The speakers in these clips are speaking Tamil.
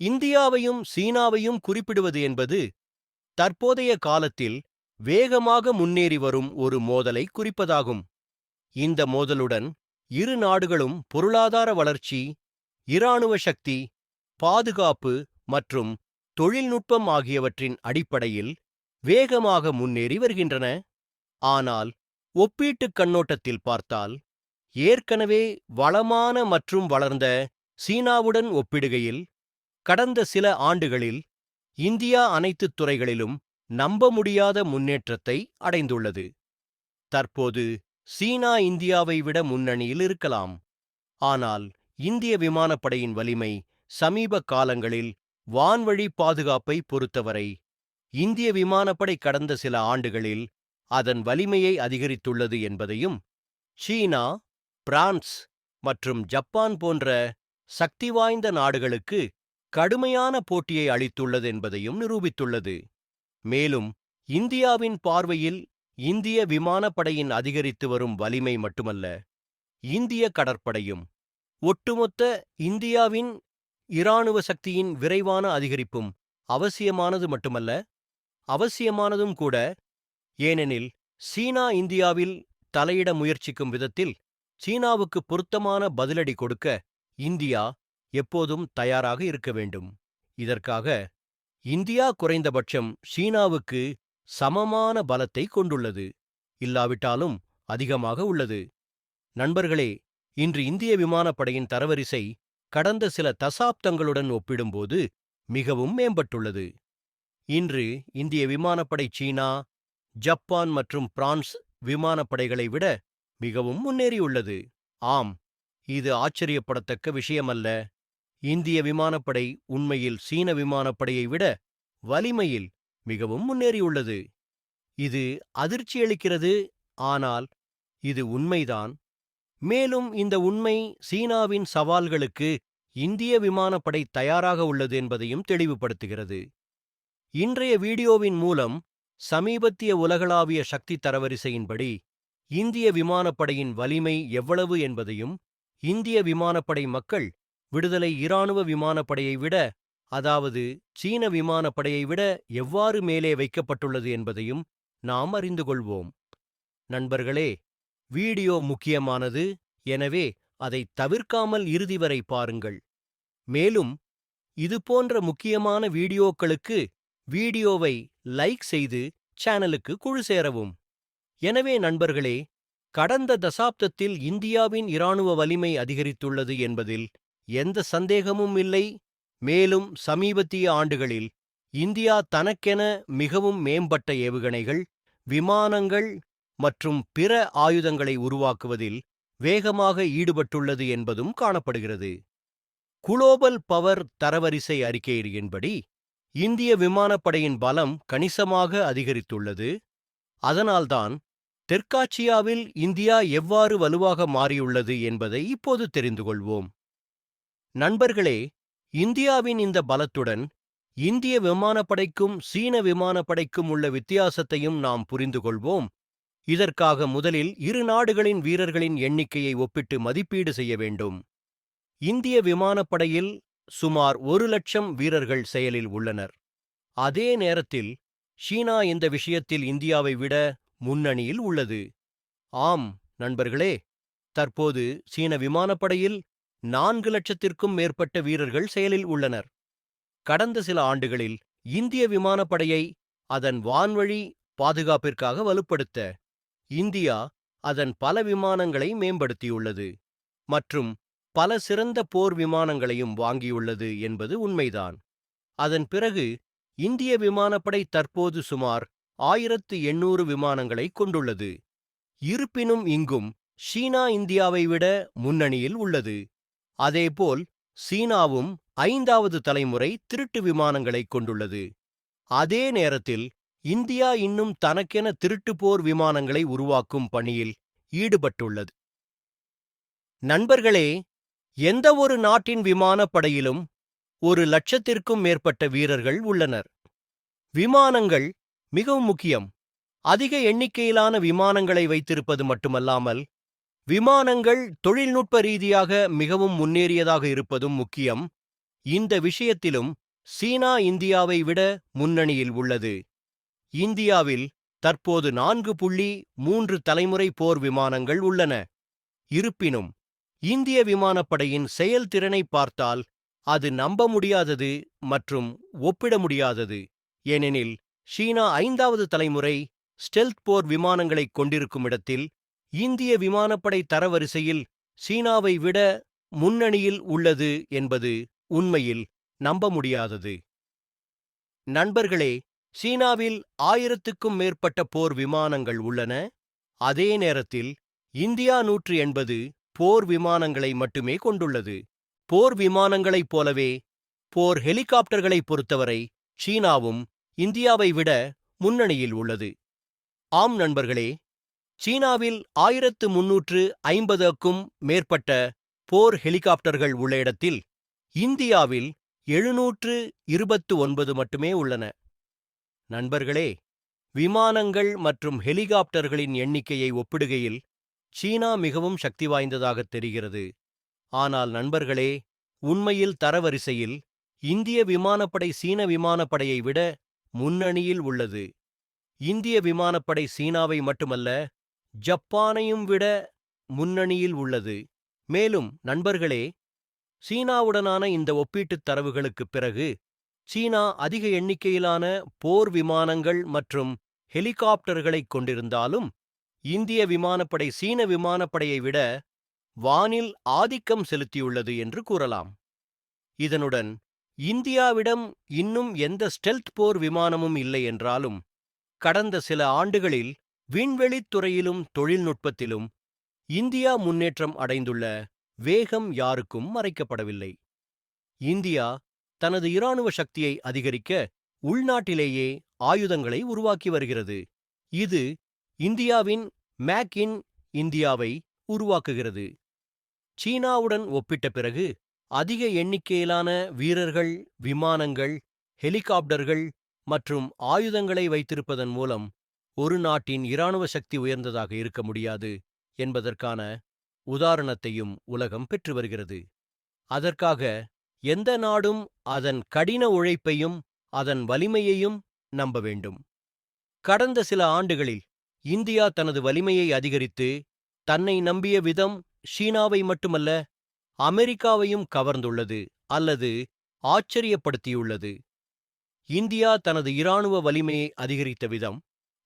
இந்தியாவையும் சீனாவையும் குறிப்பிடுவது என்பது தற்போதைய காலத்தில் வேகமாக முன்னேறி வரும் ஒரு மோதலை குறிப்பதாகும். இந்த மோதலுடன் இரு நாடுகளும் பொருளாதார வளர்ச்சி இராணுவ சக்தி பாதுகாப்பு மற்றும் தொழில்நுட்பம் ஆகியவற்றின் அடிப்படையில் வேகமாக முன்னேறி வருகின்றன. ஆனால் ஒப்பீட்டுக் கண்ணோட்டத்தில் பார்த்தால் ஏற்கனவே வளமான மற்றும் வளர்ந்த சீனாவுடன் ஒப்பிடுகையில் கடந்த சில ஆண்டுகளில் இந்தியா அனைத்துத் துறைகளிலும் நம்ப முடியாத முன்னேற்றத்தை அடைந்துள்ளது. தற்போது சீனா இந்தியாவை விட முன்னணியில் இருக்கலாம். ஆனால் இந்திய விமானப்படையின் வலிமை சமீப காலங்களில் வான்வழி பாதுகாப்பை பொறுத்தவரை இந்திய விமானப்படை கடந்த சில ஆண்டுகளில் அதன் வலிமையை அதிகரித்துள்ளது என்பதையும் சீனா பிரான்ஸ் மற்றும் ஜப்பான் போன்ற சக்தி வாய்ந்த நாடுகளுக்கு கடுமையான போட்டியை அளித்துள்ளது என்பதையும் நிரூபித்துள்ளது. மேலும் இந்தியாவின் பார்வையில் இந்திய விமானப்படையின் அதிகரித்து வரும் வலிமை மட்டுமல்ல இந்திய கடற்படையும் ஒட்டுமொத்த இந்தியாவின் இராணுவ சக்தியின் விரைவான அதிகரிப்பும் அவசியமானது மட்டுமல்ல அவசியமானதும் கூட ஏனெனில் சீனா இந்தியாவில் தலையிட முயற்சிக்கும் விதத்தில் சீனாவுக்கு பொருத்தமான பதிலடி கொடுக்க இந்தியா எப்போதும் தயாராக இருக்க வேண்டும். இதற்காக இந்தியா குறைந்தபட்சம் சீனாவுக்கு சமமான பலத்தை கொண்டுள்ளது. இல்லாவிட்டாலும் அதிகமாக உள்ளது. நண்பர்களே இன்று இந்திய விமானப்படையின் தரவரிசை கடந்த சில தசாப்தங்களுடன் ஒப்பிடும்போது மிகவும் மேம்பட்டுள்ளது. இன்று இந்திய விமானப்படை சீனா ஜப்பான் மற்றும் பிரான்ஸ் விமானப்படைகளை விட மிகவும் முன்னேறியுள்ளது. ஆம் இது ஆச்சரியப்படத்தக்க விஷயமல்ல. இந்திய விமானப்படை உண்மையில் சீன விமானப்படையை விட வலிமையில் மிகவும் முன்னேறியுள்ளது. இது அதிர்ச்சியளிக்கிறது ஆனால் இது உண்மைதான். மேலும் இந்த உண்மை சீனாவின் சவால்களுக்கு இந்திய விமானப்படை தயாராக உள்ளது என்பதையும் தெளிவுபடுத்துகிறது. இன்றைய வீடியோவின் மூலம் சமீபத்திய உலகளாவிய சக்தி தரவரிசையின்படி இந்திய விமானப்படையின் வலிமை எவ்வளவு என்பதையும் இந்திய விமானப்படை மக்கள் விடுதலை இராணுவ விமானப்படையை விட அதாவது சீன விமானப்படையை விட எவ்வாறு மேலே வைக்கப்பட்டுள்ளது என்பதையும் நாம் அறிந்து கொள்வோம். நண்பர்களே வீடியோ முக்கியமானது எனவே அதை தவிர்க்காமல் இறுதி வரை பாருங்கள். மேலும் இதுபோன்ற முக்கியமான வீடியோக்களுக்கு வீடியோவை லைக் செய்து சேனலுக்கு குழு சேரவும். எனவே நண்பர்களே கடந்த தசாப்தத்தில் இந்தியாவின் இராணுவ வலிமை அதிகரித்துள்ளது என்பதில் எந்த சந்தேகமும் இல்லை. மேலும் சமீபத்திய ஆண்டுகளில் இந்தியா தனக்கென மிகவும் மேம்பட்ட ஏவுகணைகள் விமானங்கள் மற்றும் பிற ஆயுதங்களை உருவாக்குவதில் வேகமாக ஈடுபட்டுள்ளது என்பதும் காணப்படுகிறது. குளோபல் பவர் தரவரிசை அறிக்கையின்படி இந்திய விமானப்படையின் பலம் கணிசமாக அதிகரித்துள்ளது. அதனால்தான் தெற்காசியாவில் இந்தியா எவ்வாறு வலுவாக மாறியுள்ளது என்பதை இப்போது தெரிந்து கொள்வோம் நண்பர்களே இந்தியாவின் இந்த பலத்துடன் இந்திய விமானப்படைக்கும் சீன விமானப்படைக்கும் உள்ள வித்தியாசத்தையும் நாம் புரிந்து கொள்வோம். இதற்காக முதலில் இரு நாடுகளின் வீரர்களின் எண்ணிக்கையை ஒப்பிட்டு மதிப்பீடு செய்ய வேண்டும். இந்திய விமானப்படையில் சுமார் ஒரு லட்சம் வீரர்கள் செயலில் உள்ளனர். அதே நேரத்தில் சீனா இந்த விஷயத்தில் இந்தியாவை விட முன்னணியில் உள்ளது. ஆம் நண்பர்களே தற்போது சீன விமானப்படையில் நான்கு லட்சத்திற்கும் மேற்பட்ட வீரர்கள் செயலில் உள்ளனர். கடந்த சில ஆண்டுகளில் இந்திய விமானப்படையை அதன் வான்வழி பாதுகாப்பிற்காக வலுப்படுத்த இந்தியா அதன் பல விமானங்களை மேம்படுத்தியுள்ளது மற்றும் பல சிறந்த போர் விமானங்களையும் வாங்கியுள்ளது என்பது உண்மைதான். அதன் பிறகு இந்திய விமானப்படை தற்போது சுமார் ஆயிரத்து எண்ணூறு விமானங்களை கொண்டுள்ளது. இருப்பினும் இங்கும் சீனா இந்தியாவை விட முன்னணியில் உள்ளது. அதேபோல் சீனாவும் ஐந்தாவது தலைமுறை திருட்டு விமானங்களைக் கொண்டுள்ளது. அதே நேரத்தில் இந்தியா இன்னும் தனக்கென திருட்டு போர் விமானங்களை உருவாக்கும் பணியில் ஈடுபட்டுள்ளது. நண்பர்களே எந்தவொரு நாட்டின் விமானப்படையிலும் ஒரு லட்சத்திற்கும் மேற்பட்ட வீரர்கள் உள்ளனர். விமானங்கள் மிகவும் முக்கியம். அதிக எண்ணிக்கையிலான விமானங்களை வைத்திருப்பது மட்டுமல்லாமல் விமானங்கள் தொழில்நுட்ப ரீதியாக மிகவும் முன்னேறியதாக இருப்பதும் முக்கியம். இந்த விஷயத்திலும் சீனா இந்தியாவை விட முன்னணியில் உள்ளது. இந்தியாவில் தற்போது நான்கு புள்ளி மூன்று தலைமுறை போர் விமானங்கள் உள்ளன. இருப்பினும் இந்திய விமானப்படையின் செயல்திறனை பார்த்தால் அது நம்ப முடியாதது மற்றும் ஒப்பிட முடியாதது. ஏனெனில் சீனா ஐந்தாவது தலைமுறை ஸ்டெல்த் போர் விமானங்களைக் கொண்டிருக்கும் இடத்தில் இந்திய விமானப்படை தரவரிசையில் சீனாவை விட முன்னணியில் உள்ளது என்பது உண்மையில் நம்ப முடியாதது. நண்பர்களே சீனாவில் ஆயிரத்துக்கும் மேற்பட்ட போர் விமானங்கள் உள்ளன. அதே நேரத்தில் இந்தியா நூற்று எண்பது போர் விமானங்களை மட்டுமே கொண்டுள்ளது. போர் விமானங்களைப் போலவே போர் ஹெலிகாப்டர்களைப் பொறுத்தவரை சீனாவும் இந்தியாவை விட முன்னணியில் உள்ளது. ஆம் நண்பர்களே சீனாவில் ஆயிரத்து முன்னூற்று ஐம்பதுக்கும் மேற்பட்ட போர் ஹெலிகாப்டர்கள் உள்ள இடத்தில் இந்தியாவில் எழுநூற்று இருபத்து ஒன்பது மட்டுமே உள்ளன. நண்பர்களே விமானங்கள் மற்றும் ஹெலிகாப்டர்களின் எண்ணிக்கையை ஒப்பிடுகையில் சீனா மிகவும் சக்தி வாய்ந்ததாகத் தெரிகிறது. ஆனால் நண்பர்களே உண்மையில் தரவரிசையில் இந்திய விமானப்படை சீன விமானப்படையை விட முன்னணியில் உள்ளது. இந்திய விமானப்படை சீனாவை மட்டுமல்ல ஜப்பானையும் விட முன்னணியில் உள்ளது. மேலும் நண்பர்களே சீனாவுடனான இந்த ஒப்பீட்டுத் தரவுகளுக்குப் பிறகு சீனா அதிக எண்ணிக்கையிலான போர் விமானங்கள் மற்றும் ஹெலிகாப்டர்களைக் கொண்டிருந்தாலும் இந்திய விமானப்படை சீன விமானப்படையை விட வானில் ஆதிக்கம் செலுத்தியுள்ளது என்று கூறலாம். இதனுடன் இந்தியாவிடம் இன்னும் எந்த ஸ்டெல்த் போர் விமானமும் இல்லை என்றாலும் கடந்த சில ஆண்டுகளில் விண்வெளித் துறையிலும் தொழில்நுட்பத்திலும் இந்தியா முன்னேற்றம் அடைந்துள்ள வேகம் யாருக்கும் மறைக்கப்படவில்லை. இந்தியா தனது இராணுவ சக்தியை அதிகரிக்க உள்நாட்டிலேயே ஆயுதங்களை உருவாக்கி வருகிறது. இது இந்தியாவின் மேக் இன் இந்தியாவை உருவாக்குகிறது. சீனாவுடன் ஒப்பிட்ட பிறகு அதிக எண்ணிக்கையிலான வீரர்கள் விமானங்கள் ஹெலிகாப்டர்கள் மற்றும் ஆயுதங்களை வைத்திருப்பதன் மூலம் ஒரு நாட்டின் இராணுவ சக்தி உயர்ந்ததாக இருக்க முடியாது என்பதற்கான உதாரணத்தையும் உலகம் பெற்று வருகிறது. அதற்காக எந்த நாடும் அதன் கடின உழைப்பையும் அதன் வலிமையையும் நம்ப வேண்டும். கடந்த சில ஆண்டுகளில் இந்தியா தனது வலிமையை அதிகரித்து தன்னை நம்பிய விதம் சீனாவை மட்டுமல்ல அமெரிக்காவையும் கவர்ந்துள்ளது அல்லது ஆச்சரியப்படுத்தியுள்ளது. இந்தியா தனது இராணுவ வலிமையை அதிகரித்த விதம்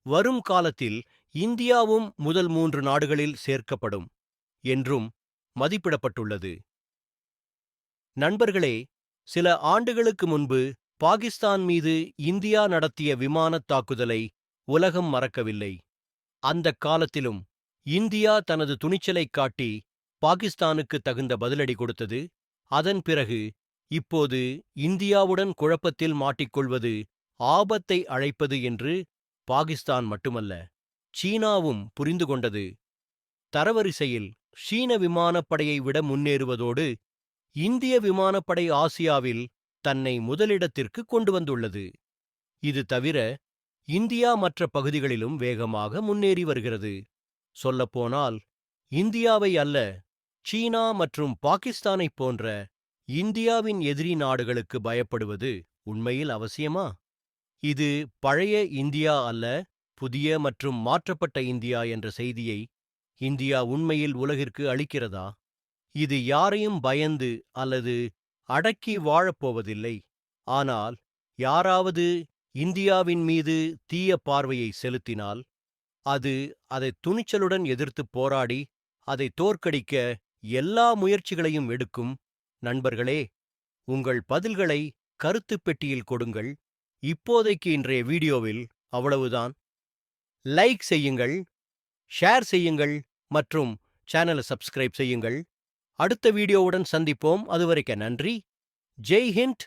வரும் காலத்தில் இந்தியாவும் முதல் மூன்று நாடுகளில் சேர்க்கப்படும் என்றும் மதிப்பிடப்பட்டுள்ளது. நண்பர்களே சில ஆண்டுகளுக்கு முன்பு பாகிஸ்தான் மீது இந்தியா நடத்திய விமானத் தாக்குதலை உலகம் மறக்கவில்லை. அந்தக் காலத்திலும் இந்தியா தனது துணிச்சலைக் காட்டி பாகிஸ்தானுக்கு தகுந்த பதிலடி கொடுத்தது. அதன் பிறகு இப்போது இந்தியாவுடன் குழப்பத்தில் மாட்டிக்கொள்வது ஆபத்தை அழைப்பது என்று பாகிஸ்தான் மட்டுமல்ல சீனாவும் புரிந்து கொண்டது. தரவரிசையில் சீன விமானப்படையை விட முன்னேறுவதோடு இந்திய விமானப்படை ஆசியாவில் தன்னை முதலிடத்திற்கு கொண்டு வந்துள்ளது. இது தவிர இந்தியா மற்ற பகுதிகளிலும் வேகமாக முன்னேறி வருகிறது. சொல்லப்போனால் இந்தியாவை அல்ல சீனா மற்றும் பாகிஸ்தானைப் போன்ற இந்தியாவின் எதிரி நாடுகளுக்கு பயப்படுவது உண்மையில் அவசியமா? இது பழைய இந்தியா அல்ல புதிய மற்றும் மாற்றப்பட்ட இந்தியா என்ற செய்தியை இந்தியா உண்மையில் உலகிற்கு அளிக்கிறதா? இது யாரையும் பயந்து அல்லது அடக்கி வாழப்போவதில்லை ஆனால் யாராவது இந்தியாவின் மீது தீய பார்வையை செலுத்தினால் அது அதை துணிச்சலுடன் எதிர்த்துப் போராடி அதை தோற்கடிக்க எல்லா முயற்சிகளையும் எடுக்கும். நண்பர்களே உங்கள் பதில்களை கருத்துப் பெட்டியில் கொடுங்கள். இப்போதைக்கு இன்றைய வீடியோவில் அவ்வளவுதான். லைக் செய்யுங்கள் ஷேர் செய்யுங்கள் மற்றும் சேனலை சப்ஸ்கிரைப் செய்யுங்கள். அடுத்த வீடியோவுடன் சந்திப்போம். அதுவரைக்க நன்றி. ஜெய் ஹிந்த்.